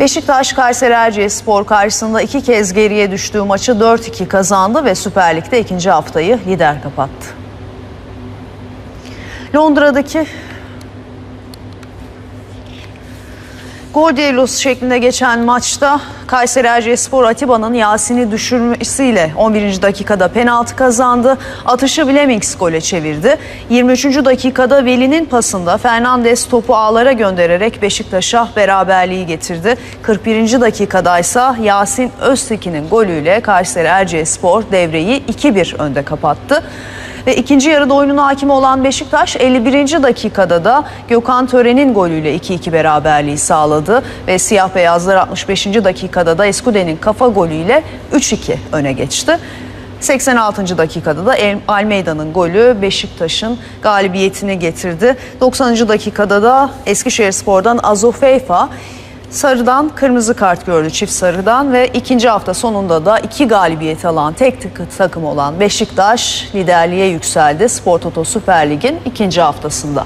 Beşiktaş Kayseri Erciyesspor karşısında iki kez geriye düştüğü maçı 4-2 kazandı ve Süper Lig'de ikinci haftayı lider kapattı. Londra'daki Gol düellosu şeklinde geçen maçta Kayseri Erciyesspor Atiba'nın Yasin'i düşürmesiyle 11. dakikada penaltı kazandı. Atışı Blemings gole çevirdi. 23. dakikada Veli'nin pasında Fernandes topu ağlara göndererek Beşiktaş'a beraberliği getirdi. 41. dakikada ise Yasin Öztekin'in golüyle Kayseri Erciyesspor devreyi 2-1 önde kapattı. Ve ikinci yarıda oyununa hakim olan Beşiktaş 51. dakikada da Gökhan Tören'in golüyle 2-2 beraberliği sağladı. Ve siyah beyazlar 65. dakikada da Eskude'nin kafa golüyle 3-2 öne geçti. 86. dakikada da Almeida'nın golü Beşiktaş'ın galibiyetini getirdi. 90. dakikada da Eskişehirspor'dan Azofeyfa sarıdan kırmızı kart gördü çift sarıdan ve ikinci hafta sonunda da iki galibiyet alan tek takım olan Beşiktaş liderliğe yükseldi Spor Toto Süper Lig'in ikinci haftasında.